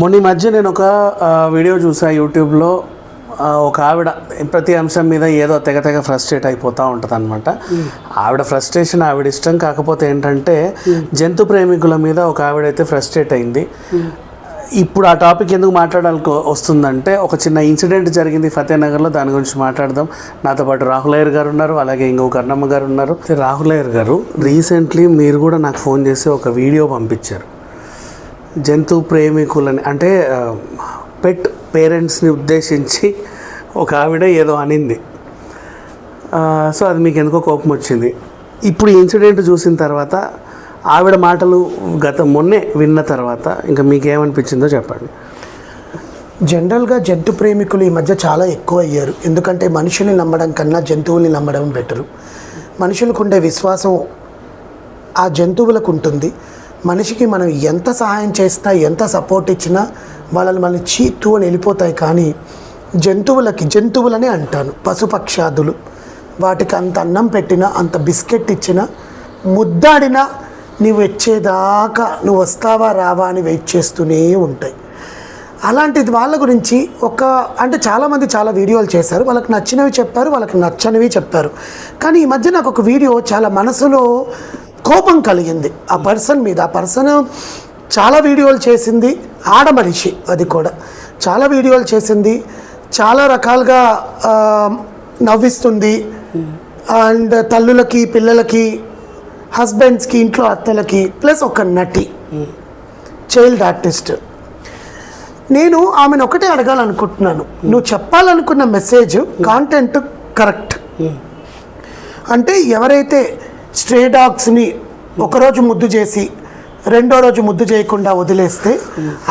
మొన్న ఈ మధ్య నేను ఒక వీడియో చూసా యూట్యూబ్లో. ఒక ఆవిడ ప్రతి అంశం మీద ఏదో తెగ తెగ ఫ్రస్ట్రేట్ అయిపోతూ ఉంటుంది అనమాట ఆవిడ ఫ్రస్ట్రేషన్ ఆవిడ ఇష్టం కాకపోతే ఏంటంటే జంతు ప్రేమికుల మీద ఒక ఆవిడైతే ఫ్రస్ట్రేట్ అయింది. ఇప్పుడు ఆ టాపిక్ ఎందుకు మాట్లాడాల్సి వస్తుందంటే ఒక చిన్న ఇన్సిడెంట్ జరిగింది ఫతేనగర్లో దాని గురించి మాట్లాడదాం. నాతో పాటు రాహుల్ అయ్యర్ గారు ఉన్నారు అలాగే ఇంకో కర్ణమ్మ గారు ఉన్నారు. అయితే రాహుల్ అయ్యర్ గారు రీసెంట్లీ మీరు కూడా నాకు ఫోన్ చేసి ఒక వీడియో పంపించారు. జంతు ప్రేమికులని అంటే పెట్ పేరెంట్స్ని ఉద్దేశించి ఒక ఆవిడ ఏదో అనింది. సో అది మీకు ఎందుకో కోపం వచ్చింది. ఇప్పుడు ఇన్సిడెంట్ చూసిన తర్వాత ఆవిడ మాటలు గత మొన్నే విన్న తర్వాత ఇంకా మీకేమనిపించిందో చెప్పండి. జనరల్గా జంతు ప్రేమికులు ఈ మధ్య చాలా ఎక్కువ అయ్యారు ఎందుకంటే మనుషుల్ని నమ్మడం కన్నా జంతువుల్ని నమ్మడం బెటరు. మనుషులకు ఉండే విశ్వాసం ఆ జంతువులకు ఉంటుంది. మనిషికి మనం ఎంత సహాయం చేసినా ఎంత సపోర్ట్ ఇచ్చినా వాళ్ళని మళ్ళీ చీతు అని వెళ్ళిపోతాయి కానీ జంతువులకి జంతువులనే అంటాను. పశుపక్షాదులు వాటికి అంత అన్నం పెట్టినా అంత బిస్కెట్ ఇచ్చినా ముద్దాడినా నువ్వు వచ్చేదాకా నువ్వు వస్తావా రావా అని వెయిట్ చేస్తూనే ఉంటాయి. అలాంటిది వాళ్ళ గురించి ఒక అంటే చాలామంది చాలా వీడియోలు చేశారు. వాళ్ళకి నచ్చినవి చెప్పారు వాళ్ళకి నచ్చనివి చెప్పారు. కానీ ఈ మధ్య నాకు ఒక వీడియో చాలా మనసులో కోపం కలిగింది. ఆ పర్సన్ మీద ఆ పర్సన్ చాలా వీడియోలు చేసింది ఆడమనిషి అది కూడా. చాలా వీడియోలు చేసింది చాలా రకాలుగా నవ్విస్తుంది. అండ్ తల్లులకి పిల్లలకి హస్బెండ్స్కి ఇంట్లో అత్తలకి ప్లస్ ఒక నటి చైల్డ్ ఆర్టిస్ట్. నేను ఆమెను ఒకటే అడగాలనుకుంటున్నాను. నువ్వు చెప్పాలనుకున్న మెసేజ్ కాంటెంట్ కరెక్ట్ అంటే ఎవరైతే స్ట్రే డాగ్స్ని ఒకరోజు ముద్దు చేసి రెండో రోజు ముద్దు చేయకుండా వదిలేస్తే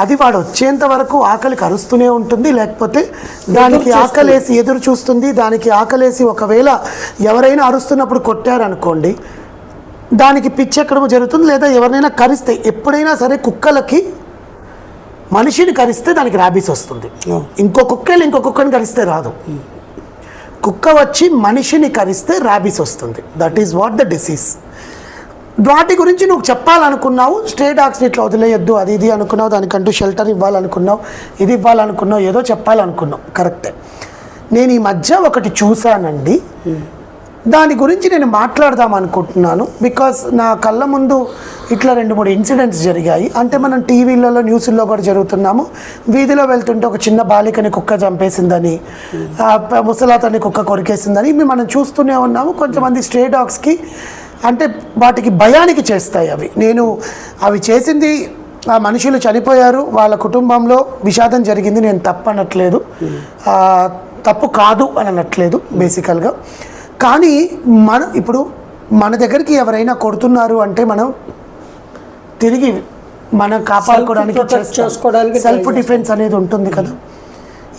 అది వాడు వచ్చేంత వరకు ఆకలి కరుస్తూనే ఉంటుంది. లేకపోతే దానికి ఆకలేసి ఎదురు చూస్తుంది. దానికి ఆకలేసి ఒకవేళ ఎవరైనా అరుస్తున్నప్పుడు కొట్టారనుకోండి దానికి పిచ్చి ఎక్కడమో జరుగుతుంది. లేదా ఎవరినైనా కరిస్తే ఎప్పుడైనా సరే కుక్కలకి మనిషిని కరిస్తే దానికి ర్యాబీస్ వస్తుంది. ఇంకో కుక్క వెళ్ళి ఇంకో కుక్కని కరిస్తే రాదు. కుక్క వచ్చి మనిషిని కరిస్తే ర్యాబీస్ వస్తుంది. That is what the disease వాటి గురించి నువ్వు చెప్పాలనుకున్నావు స్టే డాగ్స్ ఇట్లా వదిలేయొద్దు అది ఇది అనుకున్నావు దానికంటూ షెల్టర్ ఇవ్వాలనుకున్నావు ఇది ఇవ్వాలనుకున్నావు ఏదో చెప్పాలనుకున్నావు. కరెక్టే నేను ఈ మధ్య ఒకటి చూశానండి. Hmm. దాని గురించి నేను మాట్లాడదాం అనుకుంటున్నాను. బికాస్ నా కళ్ళ ముందు ఇట్లా రెండు మూడు ఇన్సిడెంట్స్ జరిగాయి. అంటే మనం టీవీలలో న్యూస్ల్లో కూడా జరుగుతున్నాము. వీధిలో వెళ్తుంటే ఒక చిన్న బాలికని కుక్క చంపేసిందని ముసలాతని కుక్క కొరికేసిందని ఇవి మనం చూస్తూనే ఉన్నాము. కొంతమంది స్ట్రే డాగ్స్కి అంటే వాటికి భయానికి చేస్తాయి అవి. నేను అవి చేసింది ఆ మనుషులు చనిపోయారు. వాళ్ళ కుటుంబంలో విషాదం జరిగింది. నేను తప్పు అనట్లేదు తప్పు కాదు అని అనట్లేదు బేసికల్గా కానీ మన ఇప్పుడు మన దగ్గరికి ఎవరైనా కొడుతున్నారు అంటే మనం తిరిగి మనం కాపాడుకోవడానికి చేసుకోవడానికి సెల్ఫ్ డిఫెన్స్ అనేది ఉంటుంది కదా.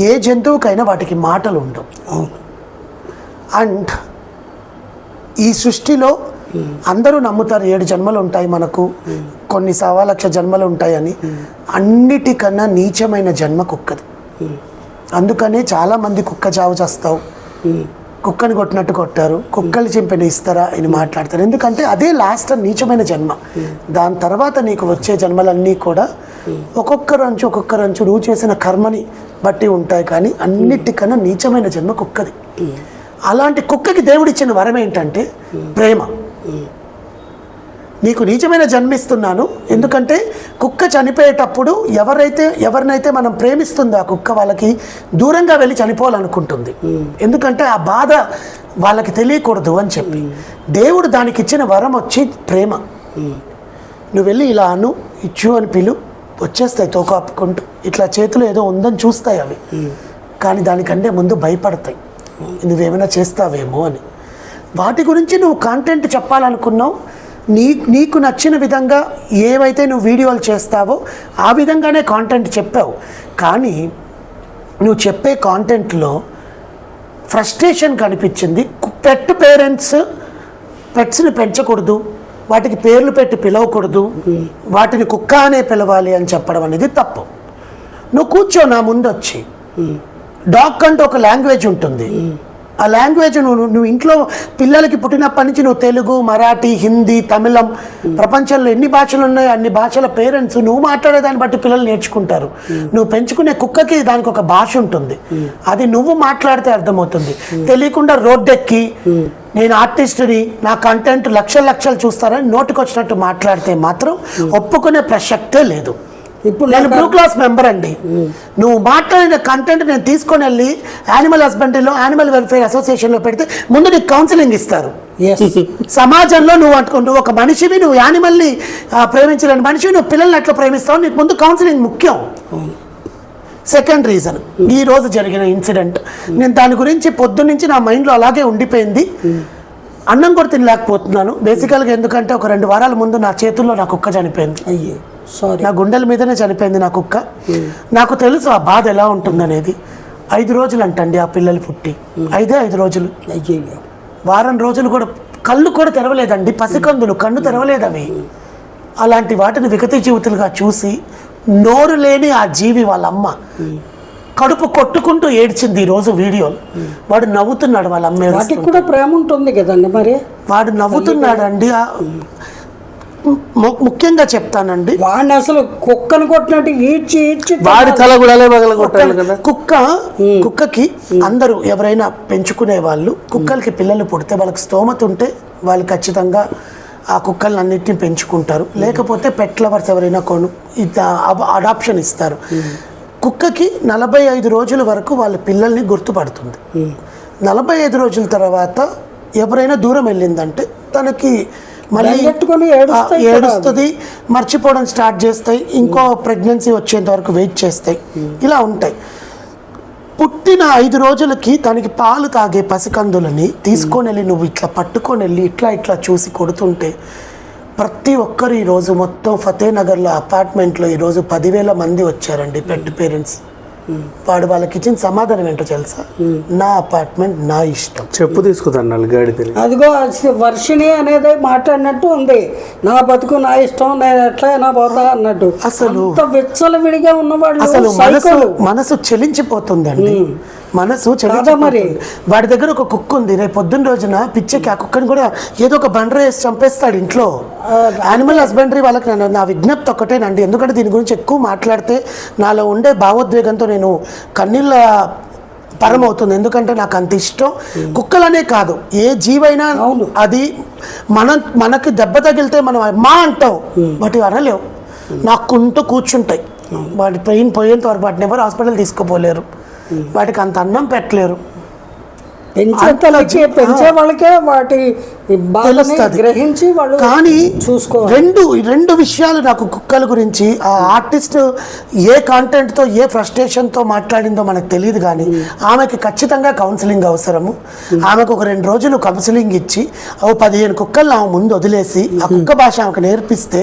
ఏ జంతువుకైనా వాటికి మాటలు ఉండవు. అవును. అండ్ ఈ సృష్టిలో అందరూ నమ్ముతారు ఏడు జన్మలు ఉంటాయి మనకు కొన్ని సవా లక్ష జన్మలు ఉంటాయని. అన్నిటికన్నా నీచమైన జన్మ కుక్కది. అందుకనే చాలామంది కుక్క చావు చేస్తావు. కుక్కని కొట్టినట్టు కొట్టారు కుక్కలు చింపిన ఇస్తారా అని మాట్లాడతారు. ఎందుకంటే అదే లాస్ట్ నీచమైన జన్మ. దాని తర్వాత నీకు వచ్చే జన్మలన్నీ కూడా ఒక్కొక్క రంచు ఒక్కొక్క రంచు నువ్వు చేసిన కర్మని బట్టి ఉంటాయి కానీ అన్నిటికన్నా నీచమైన జన్మ కుక్కది. అలాంటి కుక్కకి దేవుడిచ్చిన వరం ఏంటంటే ప్రేమ. నీకు నిజమైన జన్మిస్తున్నాను. ఎందుకంటే కుక్క చనిపోయేటప్పుడు ఎవరైతే ఎవరినైతే మనం ప్రేమిస్తుందో ఆ కుక్క వాళ్ళకి దూరంగా వెళ్ళి చనిపోవాలనుకుంటుంది. ఎందుకంటే ఆ బాధ వాళ్ళకి తెలియకూడదు అని చెప్పి. దేవుడు దానికి ఇచ్చిన వరం వచ్చి ప్రేమ. నువ్వు వెళ్ళి ఇలా అను ఇచ్చు అని పిలు వచ్చేస్తాయి తోకాపుకుంటూ ఇట్లా చేతిలో ఏదో ఉందని చూస్తాయి అవి. కానీ దానికంటే ముందు భయపడతాయి. నువ్వేమైనా చేస్తావేమో అని. వాటి గురించి నువ్వు కాంటెంట్ చెప్పాలనుకున్నావు. నీ నీకు నచ్చిన విధంగా ఏవైతే నువ్వు వీడియోలు చేస్తావో ఆ విధంగానే కాంటెంట్ చెప్పావు. కానీ నువ్వు చెప్పే కాంటెంట్లో ఫ్రస్ట్రేషన్ కనిపించింది. పెట్ పేరెంట్స్ పెట్స్ని పెంచకూడదు. వాటికి పేర్లు పెట్టి పిలవకూడదు. వాటిని కుక్క అనే పిలవాలి అని చెప్పడం అనేది తప్పు. నువ్వు కూర్చో నా ముందు వచ్చి డాగ్ కంటూ ఒక లాంగ్వేజ్ ఉంటుంది. ఆ లాంగ్వేజ్ నువ్వు నువ్వు ఇంట్లో పిల్లలకి పుట్టినప్పటి నుంచి నువ్వు తెలుగు మరాఠీ హిందీ తమిళం ప్రపంచంలో ఎన్ని భాషలు ఉన్నాయో అన్ని భాషల పేరెంట్స్ నువ్వు మాట్లాడే దాన్ని బట్టి పిల్లలు నేర్చుకుంటారు. నువ్వు పెంచుకునే కుక్కకి దానికి ఒక భాష ఉంటుంది. అది నువ్వు మాట్లాడితే అర్థమవుతుంది. తెలియకుండా రోడ్డెక్కి నేను ఆర్టిస్ట్ని నా కంటెంట్ లక్షల లక్షలు చూస్తారని నోటికొచ్చినట్టు మాట్లాడితే మాత్రం ఒప్పుకునే ప్రసక్తే లేదు. ఇప్పుడు నేను బ్లూ క్లాస్ మెంబర్ అండి. నువ్వు మాట్లాడిన కంటెంట్ నేను తీసుకొని వెళ్ళి యానిమల్ హస్బెండరీలో యానిమల్ వెల్ఫేర్ అసోసియేషన్లో పెడితే ముందు నీకు కౌన్సిలింగ్ ఇస్తారు. సమాజంలో నువ్వు నువ్వు ఒక మనిషివి నువ్వు యానిమల్ని ప్రేమించలేని మనిషివి నువ్వు పిల్లల్ని ఎట్లా ప్రేమిస్తావు నీకు ముందు కౌన్సిలింగ్ ముఖ్యం. సెకండ్ రీజన్ ఈ రోజు జరిగిన ఇన్సిడెంట్ నేను దాని గురించి పొద్దు నుంచి నా మైండ్లో అలాగే ఉండిపోయింది. అన్నం కూడా తినలేకపోతున్నాను. బేసికల్గా ఎందుకంటే ఒక రెండు వారాల ముందు నా చేతుల్లో నా కుక్క చనిపోయింది. అయ్యో. సారీ నా గుండెల మీదనే చనిపోయింది నా కుక్క. నాకు తెలుసు ఆ బాధ ఎలా ఉంటుందనేది. ఐదు రోజులు అంటండి ఆ పిల్లలు పుట్టి. ఐదే ఐదు రోజులు. వారం రోజులు కూడా కళ్ళు కూడా తెరవలేదండి. పసికందులు కన్ను తెరవలేదు అవి. అలాంటి వాటిని విగత జీవితులుగా చూసి నోరు లేని ఆ జీవి వాళ్ళ అమ్మ కడుపు కొట్టుకుంటూ ఏడ్చింది ఈ రోజు వీడియోలు వాడు నవ్వుతున్నాడు వాళ్ళ అమ్మ వాటికి ఏడుస్తుంటే. కూడా ప్రేమ ఉంటుంది కదండి మరి. వాడు నవ్వుతున్నాడు అండి ముఖ్యంగా చెప్తానండి. వాడిని అసలు కుక్కను కొట్టినట్టు ఈడ్చి ఈడ్చి వాడి తల కూడా కొట్టాలి కదా. కుక్క కుక్కకి అందరూ ఎవరైనా పెంచుకునే వాళ్ళు కుక్కలకి పిల్లలు పుడితే వాళ్ళకి స్తోమత ఉంటే వాళ్ళు ఖచ్చితంగా ఆ కుక్కల్ని అన్నిటిని పెంచుకుంటారు లేకపోతే పెట్ లవర్స్ ఎవరైనా కొను అడాప్షన్ ఇస్తారు. కుక్కకి నలభై ఐదు రోజుల వరకు వాళ్ళ పిల్లల్ని గుర్తుపడుతుంది. నలభై ఐదు రోజుల తర్వాత ఎవరైనా దూరం వెళ్ళిందంటే తనకి మళ్ళీ. ఏడుస్తుంది మర్చిపోవడం స్టార్ట్ చేస్తాయి ఇంకో ప్రెగ్నెన్సీ వచ్చేంత వరకు వెయిట్ చేస్తాయి. ఇలా ఉంటాయి. పుట్టిన ఐదు రోజులకి తనకి పాలు తాగే పసికందులని తీసుకొని వెళ్ళి నువ్వు ఇట్లా పట్టుకొని వెళ్ళి ఇట్లా ఇట్లా చూసి కొడుతుంటే ప్రతి ఒక్కరు ఈరోజు మొత్తం ఫతేనగర్లో అపార్ట్మెంట్లో ఈరోజు పదివేల మంది వచ్చారండి పెట్ పేరెంట్స్ వాడు వాళ్ళకి ఇచ్చిన సమాధానం ఏంటో తెలుసా? నా అపార్ట్మెంట్ నా ఇష్టం. చెప్పు తెలియదు అదిగో అది వర్షిణి అనేది మాట్లాడినట్టు ఉంది. నా బతుకు నా ఇష్టం నేను ఎట్లయినా పోతా అన్నట్టు. అసలు- విచ్చల విడిగా ఉన్నవాళ్ళు అసలు మనసు మనసు చెలించిపోతుందండి. మనసు కాదా మరి? వాడి దగ్గర ఒక కుక్క ఉంది. రేపు పొద్దున్న రోజున పిచ్చకి ఆ కుక్కని కూడా ఏదో ఒక బండర వేసి చంపేస్తాడు ఇంట్లో. యానిమల్ హస్బెండరీ వాళ్ళకి నన్ను నా విజ్ఞప్తి ఒక్కటేనండి. ఎందుకంటే దీని గురించి ఎక్కువ మాట్లాడితే నాలో ఉండే భావోద్వేగంతో నేను కన్నీళ్ళ పరం అవుతుంది ఎందుకంటే నాకు అంత ఇష్టం. కుక్కలనే కాదు. ఏ జీవైనా. అది మన మనకి దెబ్బ తగిలితే మనం మా అంటాం. వాటి అనలేవు. నాకుంటూ కూర్చుంటాయి. వాటి పెయిన్ పోయేంత వరకు వాటిని ఎవరు హాస్పిటల్ తీసుకుపోలేరు. వాటికి అంత అన్నం పెట్టలేరు. పెంచే పెంచే వాళ్ళకే వాటి తెలుస్తది. గ్రహించి వాళ్ళు కానీ చూసుకోవాలి. రెండు రెండు విషయాలు నాకు కుక్కల గురించి ఆ ఆర్టిస్ట్ ఏ కాంటెంట్తో ఏ ఫ్రస్ట్రేషన్తో మాట్లాడిందో మనకు తెలియదు కానీ ఆమెకి ఖచ్చితంగా కౌన్సిలింగ్ అవసరము. ఆమెకు ఒక రెండు రోజులు కౌన్సిలింగ్ ఇచ్చి ఓ పదిహేను కుక్కల్ని ఆమె ముందు వదిలేసి ఆ కుక్క భాష ఆమెకు నేర్పిస్తే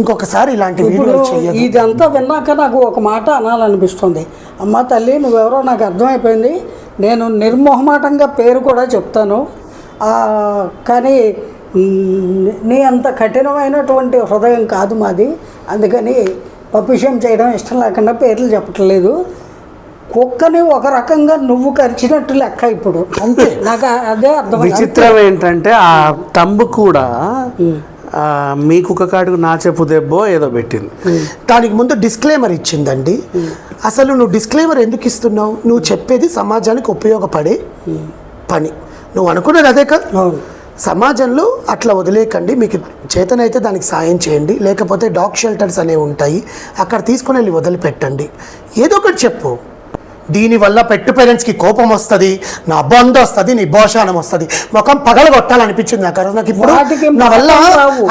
ఇంకొకసారి ఇలాంటి వీడియోలు ఇదంతా విన్నాక నాకు ఒక మాట అనాలనిపిస్తుంది. అమ్మ తల్లి నువ్వెవరో నాకు అర్థమైపోయింది. నేను నిర్మోహమాటంగా పేరు కూడా చెప్తాను. కానీ నీ అంత కఠినమైనటువంటి హృదయం కాదు మాది. అందుకని పపిషం చేయడం ఇష్టం లేకుండా పేర్లు చెప్పట్లేదు. కుక్కని ఒక రకంగా నువ్వు కరిచినట్టు లెక్క ఇప్పుడు. అంతే. నాకు అదే అర్థం విచిత్రం ఏంటంటే ఆ తంబు కూడా మీ కుక్క కాడుకు నా చెప్పు దెబ్బో ఏదో పెట్టింది. దానికి ముందు డిస్క్లైమర్ ఇచ్చిందండి. అసలు నువ్వు డిస్క్లైమర్ ఎందుకు ఇస్తున్నావు? నువ్వు చెప్పేది సమాజానికి ఉపయోగపడే పని. నువ్వు అనుకున్నది అదే కదా. సమాజంలో అట్లా వదిలేకండి మీకు చేతనైతే దానికి సాయం చేయండి. లేకపోతే డాగ్ షెల్టర్స్ అనేవి ఉంటాయి. అక్కడ తీసుకుని వెళ్ళి వదిలిపెట్టండి. ఏదో ఒకటి చెప్పు. దీనివల్ల పెట్టు పేరెంట్స్కి కోపం వస్తుంది నా బంధు వస్తుంది నీ భోషానం వస్తుంది. ముఖం పగల కొట్టాలనిపించింది నాకు ఇప్పుడు నా వల్ల.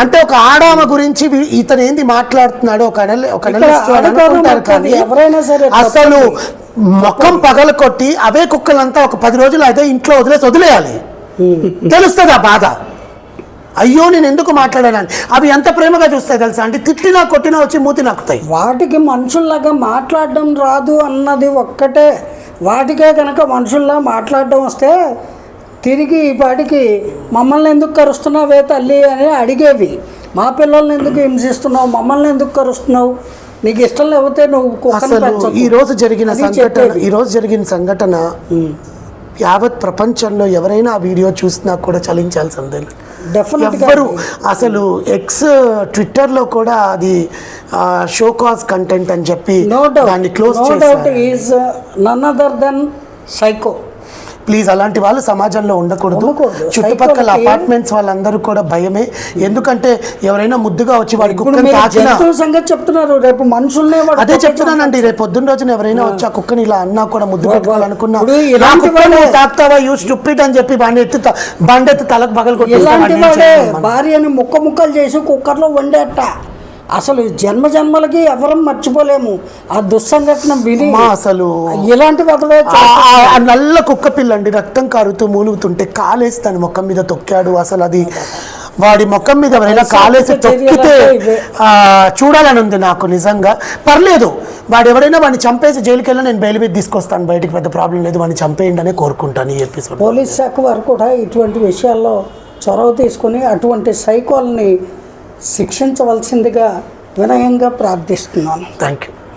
అంటే ఒక ఆడామ గురించి ఇతను ఏంది మాట్లాడుతున్నాడు ఒక అనలి- ఒక కానీ ఎవరైనా సరే అసలు ముఖం పగల కొట్టి అవే కుక్కలంతా ఒక పది రోజులు అదే ఇంట్లో వదిలేసి వదిలేయాలి. తెలుస్తుంది ఆ బాధ. అయ్యో నేను ఎందుకు మాట్లాడానని. అవి ఎంత ప్రేమగా చూస్తాయి తెలుసా? అంటే తిట్టినా కొట్టినా వచ్చి మూతి నాకుతాయి వాటికి మనుషుల్లాగా మాట్లాడడం రాదు అన్నది ఒక్కటే. వాటికే కనుక మనుషుల్లా మాట్లాడడం వస్తే తిరిగి ఈ పాటికి మమ్మల్ని ఎందుకు కరుస్తున్నావే తల్లి అని అడిగేవి. మా పిల్లల్ని ఎందుకు హింసిస్తున్నావు? మమ్మల్ని ఎందుకు కరుస్తున్నావు? నీకు ఇష్టం లేకపోతే నువ్వు కుక్కని అసలు పెంచకు. ఈ రోజు జరిగిన సంఘటన చెప్పేది. ఈ రోజు జరిగిన సంఘటన యావత్ ప్రపంచంలో ఎవరైనా ఆ వీడియో చూసినా కూడా చలించాల్సిందే. ఎవ్వరు అసలు ఎక్స్ ట్విట్టర్లో కూడా అది షో కాజ్ కంటెంట్ అని చెప్పి దాన్ని క్లోజ్ నో డౌట్ చేశారు. Is none other than psycho please అలాంటి వాళ్ళు సమాజంలో ఉండకూడదు. చుట్టుపక్కల అపార్ట్మెంట్స్ వాళ్ళందరూ కూడా భయమే. ఎందుకంటే ఎవరైనా ముద్దుగా వచ్చి వాడి సంగతి చెప్తున్నారు. రేపు మనుషుల్నే అదే చెప్తున్నానండి రేపు పొద్దున్న రోజున ఎవరైనా వచ్చి ఆ కుక్కని ఇలా అన్నా కూడా ముద్దు పెట్టుకోవాలనుకున్నా స్టూపిడ్ అని చెప్పి బండి ఎత్తి బండి ఎత్తి తలకు పగలు కొట్టి భార్యని ముక్క ముక్కలు చేసి కుక్కర్లో వండేట. అసలు జన్మ జన్మలకి ఎవరం మర్చిపోలేము. ఆ దుస్సంఘటన విని అసలు ఇలాంటి వదవే ఆ- నల్ల కుక్క పిల్లండి రక్తం కారుతూ మూలుగుతుంటే కాలేసి తన మొక్కం మీద తొక్కాడు. అసలు అది వాడి మొక్కం మీద ఎవరైనా కాలేసి తొక్కితే ఆ, చూడాలని ఉంది నాకు నిజంగా. పర్లేదు వాడు ఎవరైనా వాడిని చంపేసి జైలుకి వెళ్ళి నేను బెయిల్ మీద తీసుకొస్తాను. బయటికి పెద్ద ప్రాబ్లం లేదు వాడిని చంపేయండి అనే కోరుకుంటాను ఈ ఎపిసోడ్ పోలీస్ శాఖ వారు కూడా ఇటువంటి విషయాల్లో చొరవ తీసుకుని అటువంటి సైకోల్ని శిక్షించవలసిందిగా వినయంగా ప్రార్థిస్తున్నాను. Thank you